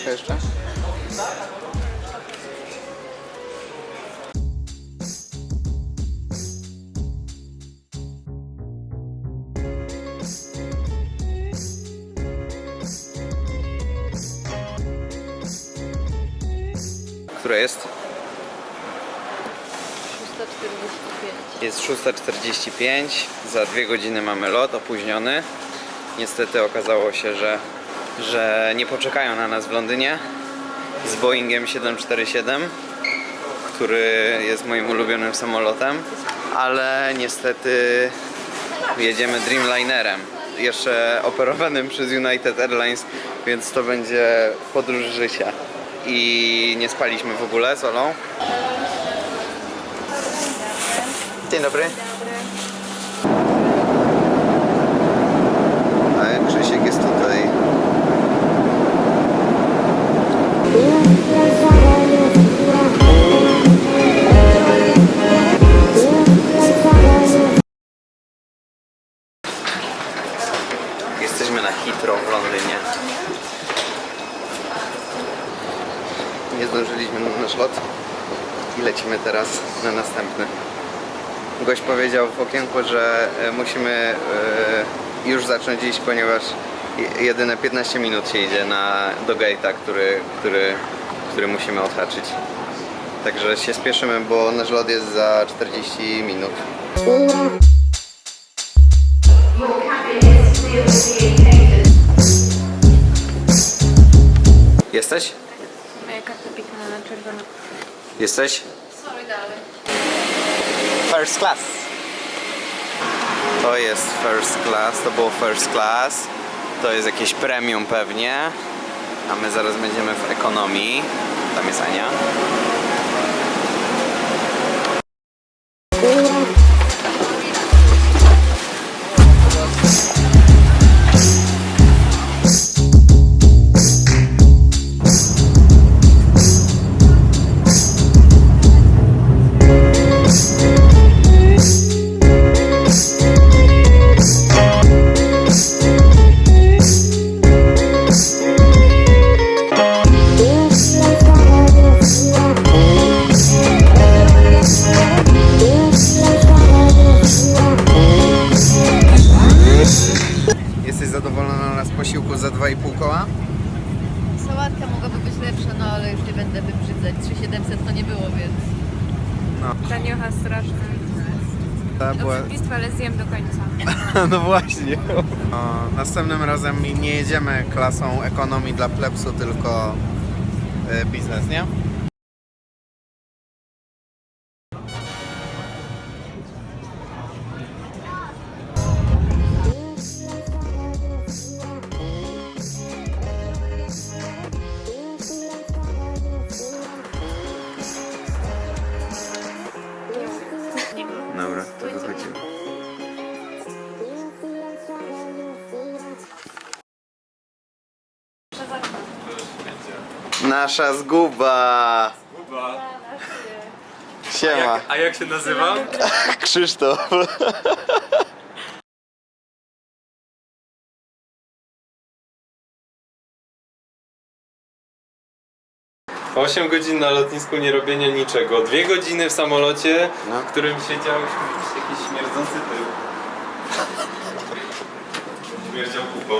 troszkę jeszcze? Które jest? 345. Jest 6.45, za dwie godziny mamy lot opóźniony. Niestety okazało się, że, że nie poczekają na nas w Londynie z Boeingiem 747, który jest moim ulubionym samolotem, ale niestety jedziemy Dreamlinerem, jeszcze operowanym przez United Airlines, więc to będzie podróż życia. I nie spaliśmy w ogóle z Olą. Dzień dobry. Nie zdążyliśmy na nasz lot i lecimy teraz na następny. Gość powiedział w okienku, że e, musimy e, już zacząć iść, ponieważ je- jedyne 15 minut się idzie na, do gate'a, który, który, który musimy odhaczyć. Także się spieszymy, bo nasz lot jest za 40 minut. Jesteś? Moja karta pikna na czerwono. Jesteś? Sorry, dalej. First class. To jest first class, to było first class. To jest jakieś premium pewnie. A my zaraz będziemy w ekonomii. Tam jest Ania. Lepsza, no ale już nie będę wybrzydzać. 3700 to nie było, więc... Taniocha straszna. Ta Do przepistwa, ale zjem do końca. No właśnie. O, następnym razem nie jedziemy klasą ekonomii dla plebsu, tylko e, biznes, nie? Nasza zguba! Siema, A jak się nazywam? Krzysztof. 8 godzin na lotnisku nie robienia niczego. Dwie godziny w samolocie, No. w którym siedział jakiś śmierdzący tył. Śmierdział kupą.